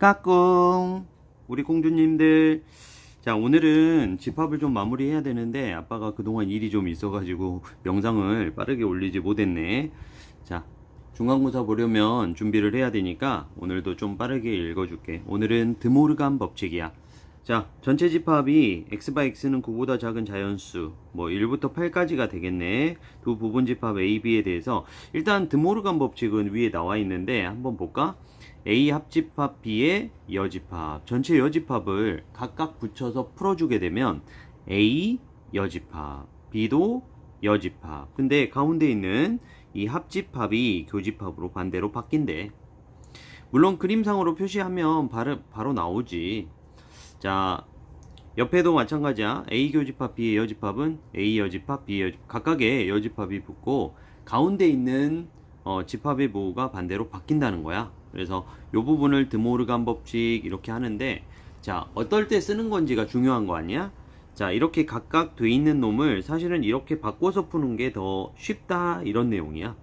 까꿍. 우리 공주님들. 자 오늘은 집합을 좀 마무리해야 되는데 아빠가 그동안 일이 좀 있어가지고 영상을 빠르게 올리지 못했네. 자 중간고사 보려면 준비를 해야 되니까 오늘도 좀 빠르게 읽어줄게. 오늘은 드모르간 법칙이야 자 전체 집합이 x바 x는 9보다 작은 자연수. 뭐 1부터 8까지가 되겠네. 두 부분 집합 a, b에 대해서. 일단 드모르간 법칙은 위에 나와 있는데 한번 볼까? A 합집합 B의 여집합. 전체 여집합을 각각 붙여서 풀어주게 되면 A 여집합 B도 여집합. 근데 가운데 있는 이 합집합이 교집합으로 반대로 바뀐대. 물론 그림상으로 표시하면 바로, 바로 나오지 자 옆에도 마찬가지야. A 교집합 B의 여집합은 A 여집합 B 여집합 각각의 여집합이 붙고 가운데 있는 어, 집합의 부호가 반대로 바뀐다는 거야. 그래서 이 부분을 드모르간 법칙 이렇게 하는데 자 어떨 때 쓰는 건지가 중요한 거 아니야? 자 이렇게 각각 돼 있는 놈을 사실은 이렇게 바꿔서 푸는 게 더 쉽다 이런 내용이야.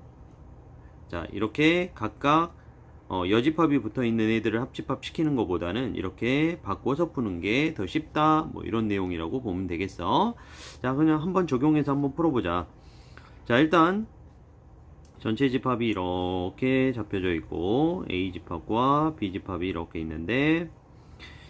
자 이렇게 각각 어, 여집합이 붙어 있는 애들을 합집합 시키는 것보다는 이렇게 바꿔서 푸는 게 더 쉽다. 뭐 이런 내용이라고 보면 되겠어. 자 그냥 한번 적용해서 한번 풀어보자. 자 일단 전체 집합이 이렇게 잡혀져 있고 A 집합과 B 집합이 이렇게 있는데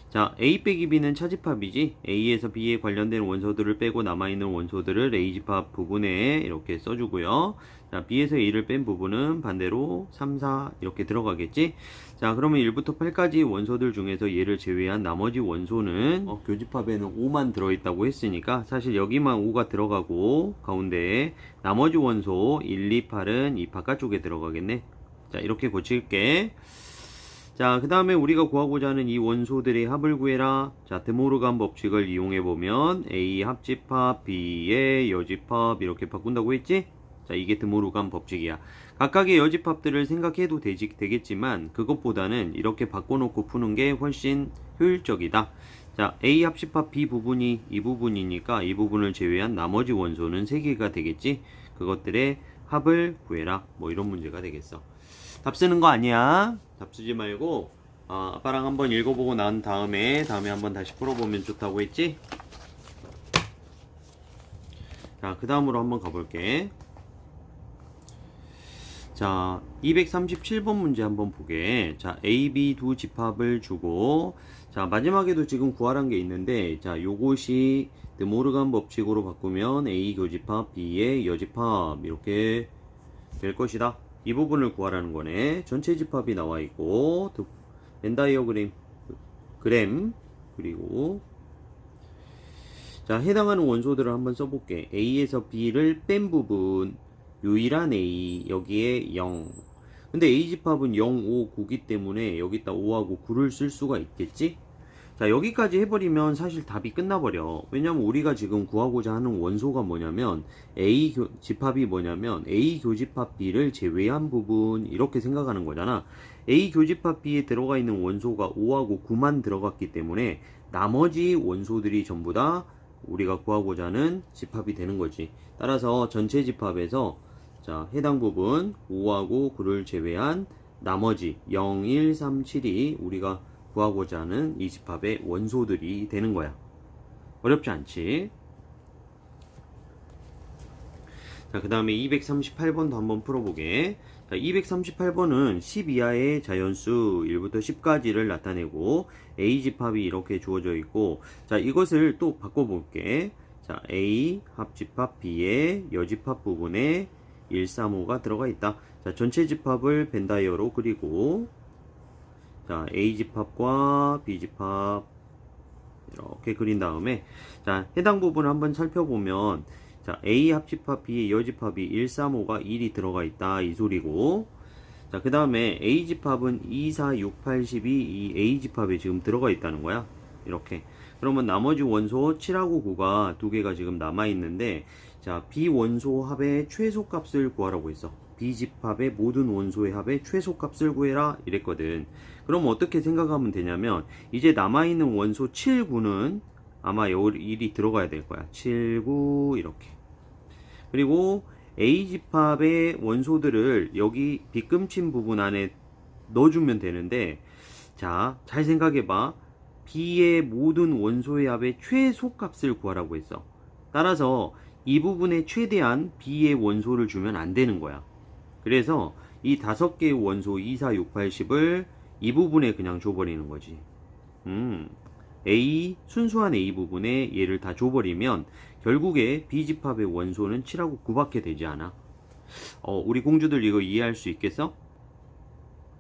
자 A 빼기 B는 차집합이지 A에서 B에 관련된 원소들을 빼고 남아있는 원소들을 A 집합 부분에 이렇게 써주고요. 자 B에서 A를 뺀 부분은 반대로 3, 4 이렇게 들어가겠지? 자 그러면 1부터 8까지 원소들 중에서 얘를 제외한 나머지 원소는 어, 교집합에는 5만 들어있다고 했으니까 사실 여기만 5가 들어가고 가운데에 나머지 원소 1, 2, 8은 이 바깥쪽에 들어가겠네. 자 이렇게 고칠게 자, 그 다음에 우리가 구하고자 하는 이 원소들의 합을 구해라. 자, 드모르간 법칙을 이용해 보면 A 합집합, B의 여집합 이렇게 바꾼다고 했지? 자, 이게 드모르간 법칙이야. 각각의 여집합들을 생각해도 되지, 되겠지만 그것보다는 이렇게 바꿔놓고 푸는 게 훨씬 효율적이다. 자, A 합집합 B 부분이 이 부분이니까 이 부분을 제외한 나머지 원소는 3개가 되겠지? 그것들의 합을 구해라. 뭐 이런 문제가 되겠어. 답 쓰는 거 아니야. 답 쓰지 말고 어, 아빠랑 한번 읽어보고 난 다음에 다음에 한번 다시 풀어보면 좋다고 했지? 자, 그 다음으로 한번 가볼게. 자, 237번 문제 한번 보게. 자, A, B 두 집합을 주고, 자, 마지막에도 지금 구하란 게 있는데, 자, 요것이 드모르간 법칙으로 바꾸면 A 교집합, B의 여집합, 이렇게 될 것이다. 이 부분을 구하라는 거네. 전체 집합이 나와 있고, 벤 다이어그램, 그램, 그리고, 자, 해당하는 원소들을 한번 써볼게. A에서 B를 뺀 부분, 유일한 A, 여기에 0. 근데 A 집합은 0, 5, 9기 때문에 여기다 5하고 9를 쓸 수가 있겠지? 자, 여기까지 해버리면 사실 답이 끝나버려. 왜냐면 우리가 지금 구하고자 하는 원소가 뭐냐면 A 교, 집합이 뭐냐면 A 교집합 B를 제외한 부분 이렇게 생각하는 거잖아. A 교집합 B에 들어가 있는 원소가 5하고 9만 들어갔기 때문에 나머지 원소들이 전부 다 우리가 구하고자 하는 집합이 되는 거지. 따라서 전체 집합에서 자, 해당 부분 5하고 9를 제외한 나머지 0, 1, 3, 7이 우리가 구하고자 하는 이 집합의 원소들이 되는 거야. 어렵지 않지? 자, 그 다음에 238번도 한번 풀어보게. 자, 238번은 10 이하의 자연수 1부터 10까지를 나타내고 A 집합이 이렇게 주어져 있고 자, 이것을 또 바꿔볼게. 자, A 합집합 B의 여집합 부분에 135가 들어가 있다. 자, 전체 집합을 벤다이어로 그리고 자, A 집합과 B 집합 이렇게 그린 다음에 자, 해당 부분을 한번 살펴보면 자, A 합집합 B의 여집합이 135가 1이 들어가 있다. 이 소리고. 자, 그 다음에 A 집합은 2, 4, 6, 8, 12, 이 A 집합에 지금 들어가 있다는 거야. 이렇게. 그러면 나머지 원소 7하고 9가 두 개가 지금 남아 있는데, 자, B 원소 합의 최소 값을 구하라고 했어. B 집합의 모든 원소의 합의 최소 값을 구해라. 이랬거든. 그럼 어떻게 생각하면 되냐면, 이제 남아있는 원소 7, 9는 아마 여기 1이 들어가야 될 거야. 7, 9, 이렇게. 그리고 A 집합의 원소들을 여기 빗금친 부분 안에 넣어주면 되는데 자, 잘 생각해봐. B의 모든 원소의 합의 최소값을 구하라고 했어. 따라서 이 부분에 최대한 B의 원소를 주면 안 되는 거야. 그래서 이 다섯 개의 원소 2, 4, 6, 8, 10을 이 부분에 그냥 줘버리는 거지. 음, A, 순수한 A 부분에 얘를 다 줘버리면 결국에 B집합의 원소는 7하고 9밖에 되지 않아. 어, 우리 공주들 이거 이해할 수 있겠어?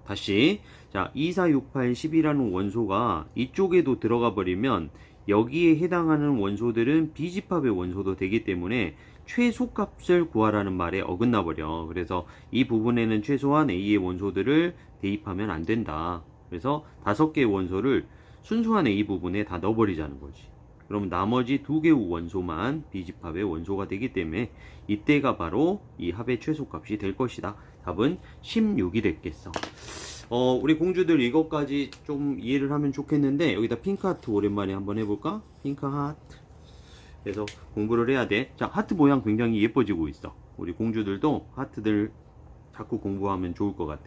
다시. 자, 2, 4, 6, 8, 10이라는 원소가 이쪽에도 들어가 버리면 여기에 해당하는 원소들은 B집합의 원소도 되기 때문에 최소값을 구하라는 말에 어긋나 버려. 그래서 이 부분에는 최소한 A의 원소들을 대입하면 안 된다. 그래서 다섯 개의 원소를 순수한 A 부분에 다 넣어버리자는 거지. 그럼 나머지 두 개의 원소만 B집합의 원소가 되기 때문에 이때가 바로 이 합의 최소값이 될 것이다. 답은 16이 됐겠어. 어, 우리 공주들 이것까지 좀 이해를 하면 좋겠는데 여기다 핑크 하트 오랜만에 한번 해볼까? 핑크 하트. 그래서 공부를 해야 돼. 자, 하트 모양 굉장히 예뻐지고 있어. 우리 공주들도 하트들 자꾸 공부하면 좋을 것 같아.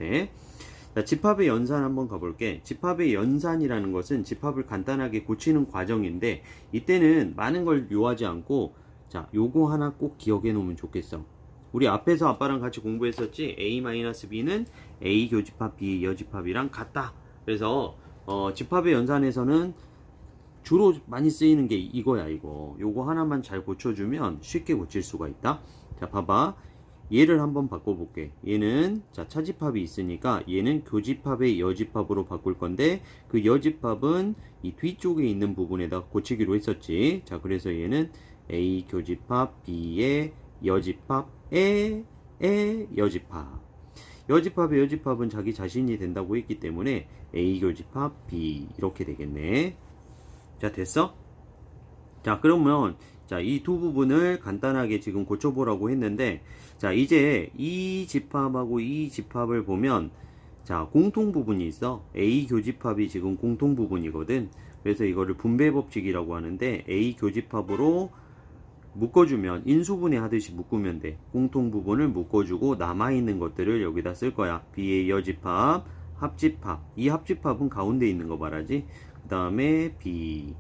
자, 집합의 연산 한번 가볼게. 집합의 연산이라는 것은 집합을 간단하게 고치는 과정인데 이때는 많은 걸 요하지 않고 자, 요거 하나 꼭 기억해 놓으면 좋겠어. 우리 앞에서 아빠랑 같이 공부했었지. A-B는 A 교집합, B 여집합이랑 같다. 그래서 어, 집합의 연산에서는 주로 많이 쓰이는 게 이거야, 이거. 요거 하나만 잘 고쳐주면 쉽게 고칠 수가 있다. 자, 봐봐. 얘를 한번 바꿔볼게. 얘는, 자, 차집합이 있으니까 얘는 교집합의 여집합으로 바꿀 건데 그 여집합은 이 뒤쪽에 있는 부분에다 고치기로 했었지. 자, 그래서 얘는 A 교집합, B의 여집합, 에, 에, 여집합. 여집합의 여집합은 자기 자신이 된다고 했기 때문에 A 교집합, B 이렇게 되겠네. 자, 됐어? 자, 그러면 자, 이 두 부분을 간단하게 지금 고쳐보라고 했는데 자, 이제 이 집합하고 이 집합을 보면 자, 공통 부분이 있어. A 교집합이 지금 공통 부분이거든. 그래서 이거를 분배 법칙이라고 하는데 A 교집합으로 묶어주면 인수분해 하듯이 묶으면 돼. 공통 부분을 묶어주고 남아있는 것들을 여기다 쓸 거야. B의 여집합, 합집합. 이 합집합은 가운데 있는 거 말하지. 그 다음에 B.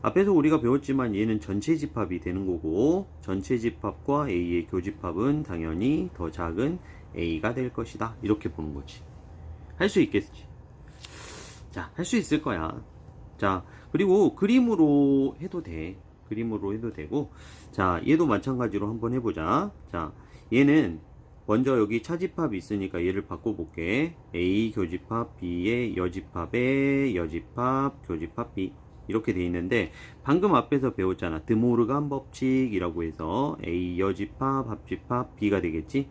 앞에서 우리가 배웠지만 얘는 전체 집합이 되는 거고 전체 집합과 A의 교집합은 당연히 더 작은 A가 될 것이다. 이렇게 보는 거지. 할 수 있겠지. 자, 할 수 있을 거야. 자, 그리고 그림으로 해도 돼. 그림으로 해도 되고. 자, 얘도 마찬가지로 한번 해보자. 자, 얘는 먼저 여기 차집합이 있으니까 얘를 바꿔볼게. A 교집합, B의 여집합의 여집합, 교집합 B. 이렇게 돼 있는데 방금 앞에서 배웠잖아. 드모르간 법칙이라고 해서 A 여집합, 합집합, B가 되겠지?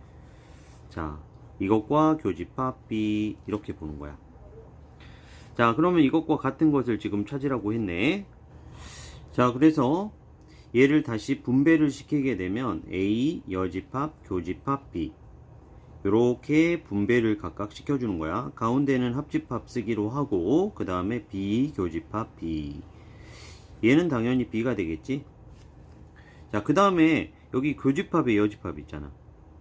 자, 이것과 교집합 B 이렇게 보는 거야. 자, 그러면 이것과 같은 것을 지금 찾으라고 했네. 자, 그래서 얘를 다시 분배를 시키게 되면 A 여집합, 교집합 B 이렇게 분배를 각각 시켜주는 거야. 가운데는 합집합 쓰기로 하고 그 다음에 B 교집합 B 얘는 당연히 B가 되겠지. 자, 그 다음에 여기 교집합에 여집합 있잖아.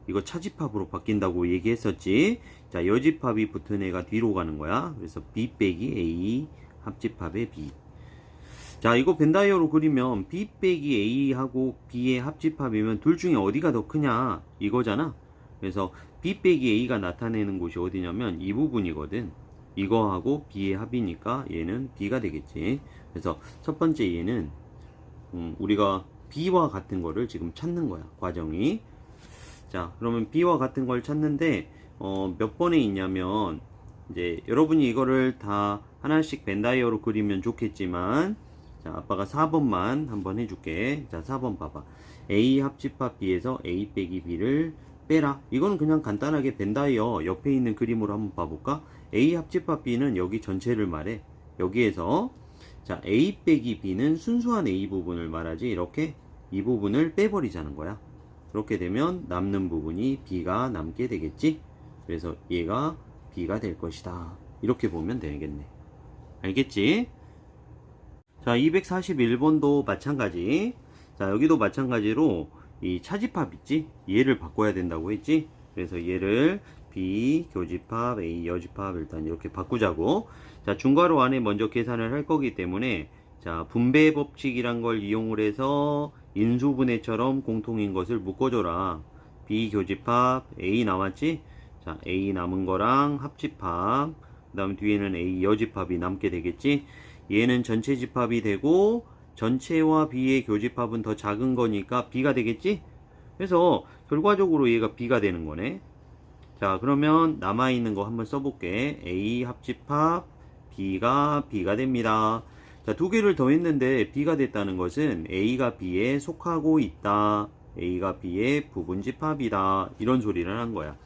이거 차집합으로 바뀐다고 얘기했었지. 자, 여집합이 붙은 애가 뒤로 가는 거야. 그래서 B 빼기 A 합집합의 B. 자, 이거 벤다이어로 그리면 B 빼기 A하고 B의 합집합이면 둘 중에 어디가 더 크냐 이거잖아. 그래서 B 빼기 A가 나타내는 곳이 어디냐면 이 부분이거든. 이거하고 B의 합이니까 얘는 B가 되겠지. 그래서 첫 번째 얘는 음, 우리가 B와 같은 거를 지금 찾는 거야. 과정이. 자, 그러면 B와 같은 걸 찾는데 어, 몇 번에 있냐면 이제 여러분이 이거를 다 하나씩 벤다이어로 그리면 좋겠지만 자, 아빠가 4번만 한번 해줄게. 자, 4번 봐봐. A 합집합 B에서 A 빼기 B를 빼라. 이거는 그냥 간단하게 벤다이어 옆에 있는 그림으로 한번 봐볼까? A 합집합 B는 여기 전체를 말해. 여기에서 자, A 빼기 B는 순수한 A 부분을 말하지. 이렇게 이 부분을 빼버리자는 거야. 그렇게 되면 남는 부분이 B가 남게 되겠지? 그래서 얘가 B가 될 것이다. 이렇게 보면 되겠네. 알겠지? 자, 241번도 마찬가지. 자, 여기도 마찬가지로 이 차집합 있지? 얘를 바꿔야 된다고 했지? 그래서 얘를 B 교집합, A 여집합 일단 이렇게 바꾸자고. 자, 중괄호 안에 먼저 계산을 할 거기 때문에 자, 분배 법칙이란 걸 이용을 해서 인수분해처럼 공통인 것을 묶어줘라. B 교집합 A 남았지? 자, A 남은 거랑 합집합. 그 다음 뒤에는 A 여집합이 남게 되겠지? 얘는 전체 집합이 되고 전체와 B의 교집합은 더 작은 거니까 B가 되겠지? 그래서 결과적으로 얘가 B가 되는 거네. 자, 그러면 남아있는 거 한번 써볼게. A 합집합, B가 B가 됩니다. 자, 두 개를 더했는데 B가 됐다는 것은 A가 B에 속하고 있다. A가 B의 부분집합이다. 이런 소리를 한 거야.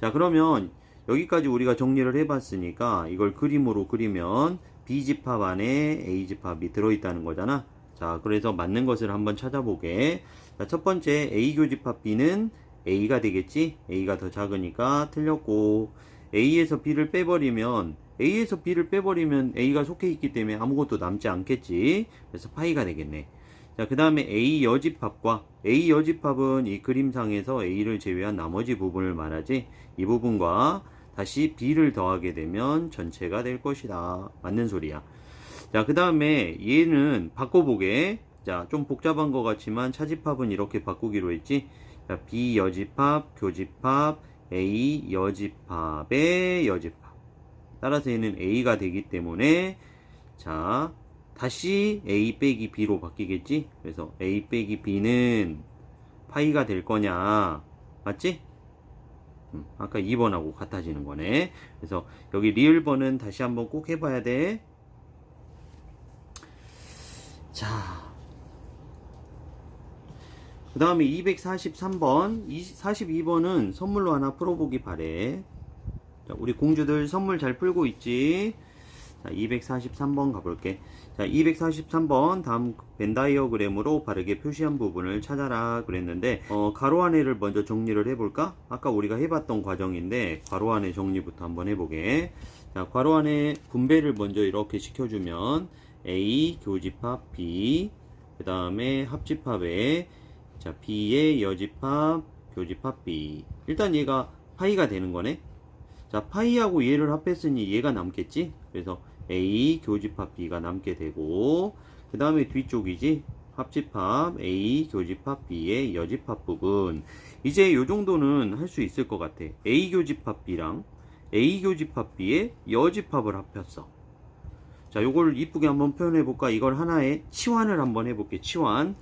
자, 그러면 여기까지 우리가 정리를 해봤으니까 이걸 그림으로 그리면 B집합 안에 A집합이 들어있다는 거잖아. 자, 그래서 맞는 것을 한번 찾아보게. 자, 첫 번째 A 교집합 B는 A가 되겠지? A가 더 작으니까 틀렸고 A에서 B를 빼버리면 A에서 B를 빼버리면 A가 속해 있기 때문에 아무것도 남지 않겠지. 그래서 파이가 되겠네. 자, 그 다음에 A 여집합과 A 여집합은 이 그림상에서 A를 제외한 나머지 부분을 말하지. 이 부분과 다시 B를 더하게 되면 전체가 될 것이다. 맞는 소리야. 자, 그 다음에 얘는 바꿔보게. 자, 좀 복잡한 것 같지만 차집합은 이렇게 바꾸기로 했지. 자, B 여집합, 교집합, A 여집합의 여집합. 따라서 얘는 A가 되기 때문에 자 다시 A 빼기 B로 바뀌겠지? 그래서 A 빼기 B는 파이가 될 거냐 맞지? 음, 아까 2번하고 같아지는 거네 그래서 여기 리을 번은 다시 한번 꼭 해봐야 돼 자, 그 다음에 243번, 42번은 선물로 하나 풀어보기 바래. 자, 우리 공주들 선물 잘 풀고 있지? 자, 243번 가볼게. 자, 243번 다음 벤다이어그램으로 바르게 표시한 부분을 찾아라 그랬는데 어, 가로 안에를 먼저 정리를 해볼까? 아까 우리가 해봤던 과정인데 가로 안에 정리부터 한번 해보게. 자, 괄호 안에 분배를 먼저 이렇게 시켜주면 A 교집합 B 그 다음에 합집합에 자 B의 여집합 교집합 B 일단 얘가 파이가 되는 거네. 자, 파이하고 얘를 합했으니 얘가 남겠지? 그래서 A 교집합 B가 남게 되고, 그 다음에 뒤쪽이지? 합집합 A 교집합 B의 여집합 부분. 이제 요 정도는 할 수 있을 것 같아. A 교집합 B랑 A 교집합 B의 여집합을 합했어. 자, 요걸 이쁘게 한번 표현해 볼까? 이걸 하나의 치환을 한번 해볼게. 치환.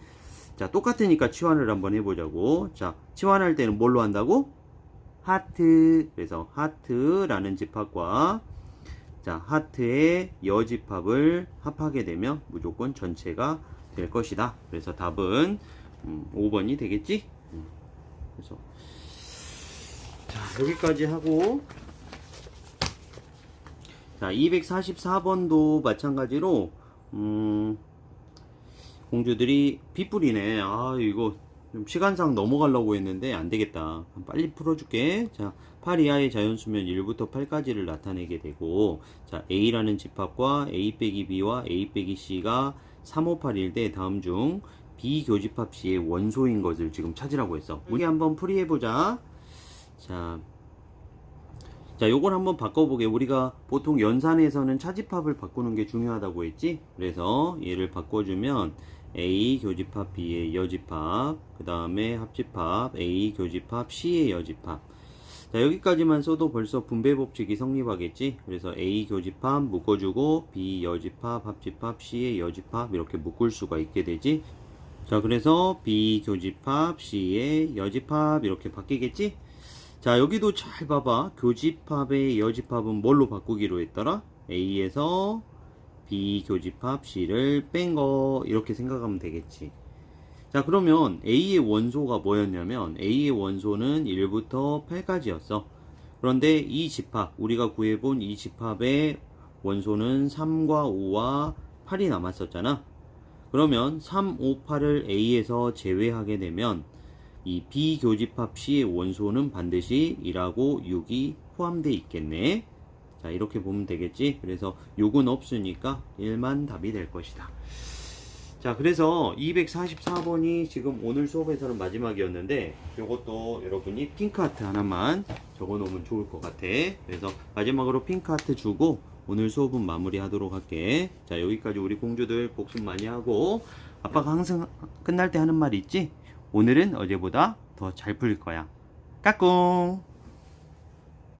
자, 똑같으니까 치환을 한번 해보자고. 자, 치환할 때는 뭘로 한다고? 하트 그래서 하트라는 집합과 자 하트의 여집합을 합하게 되면 무조건 전체가 될 것이다 그래서 답은 음, 5번이 되겠지 음, 그래서 자 여기까지 하고 자 244번도 마찬가지로 음, 공주들이 빗불이네 아 이거 좀 시간상 넘어가려고 했는데 안 되겠다. 빨리 풀어줄게. 자, 8 이하의 자연수면 1부터 8까지를 나타내게 되고, 자, A라는 집합과 A 빼기 B와 A 빼기 C가 3, 5, 8일 때 다음 중 B 교집합 C의 원소인 것을 지금 찾으라고 했어. 우리 한번 풀이해보자. 자, 자, 요걸 한번 바꿔보게. 우리가 보통 연산에서는 차집합을 바꾸는 게 중요하다고 했지? 그래서 얘를 바꿔주면 A 교집합 B의 여집합, 그 다음에 합집합 A 교집합 C의 여집합. 자, 여기까지만 써도 벌써 분배 법칙이 성립하겠지? 그래서 A 교집합 묶어주고 B 여집합, 합집합, C의 여집합 이렇게 묶을 수가 있게 되지? 자, 그래서 B 교집합, C의 여집합 이렇게 바뀌겠지? 자, 여기도 잘 봐봐. 교집합의 여집합은 뭘로 바꾸기로 했더라? A에서 B 교집합 C를 뺀 거 이렇게 생각하면 되겠지. 자 그러면 A의 원소가 뭐였냐면 A의 원소는 1부터 8까지였어. 그런데 이 집합 우리가 구해본 이 집합의 원소는 3과 5와 8이 남았었잖아. 그러면 3, 5, 8을 A에서 제외하게 되면 이 비교집합시의 원소는 반드시 2하고 6이 포함되어 있겠네. 자, 이렇게 보면 되겠지. 그래서 6은 없으니까 1만 답이 될 것이다. 자, 그래서 244번이 지금 오늘 수업에서는 마지막이었는데 이것도 여러분이 핑크하트 하나만 적어 놓으면 좋을 것 같아. 그래서 마지막으로 핑크하트 주고 오늘 수업은 마무리하도록 할게. 자, 여기까지 우리 공주들 복습 많이 하고 아빠가 항상 끝날 때 하는 말 있지? 오늘은 어제보다 더 잘 풀릴 거야. 까꿍!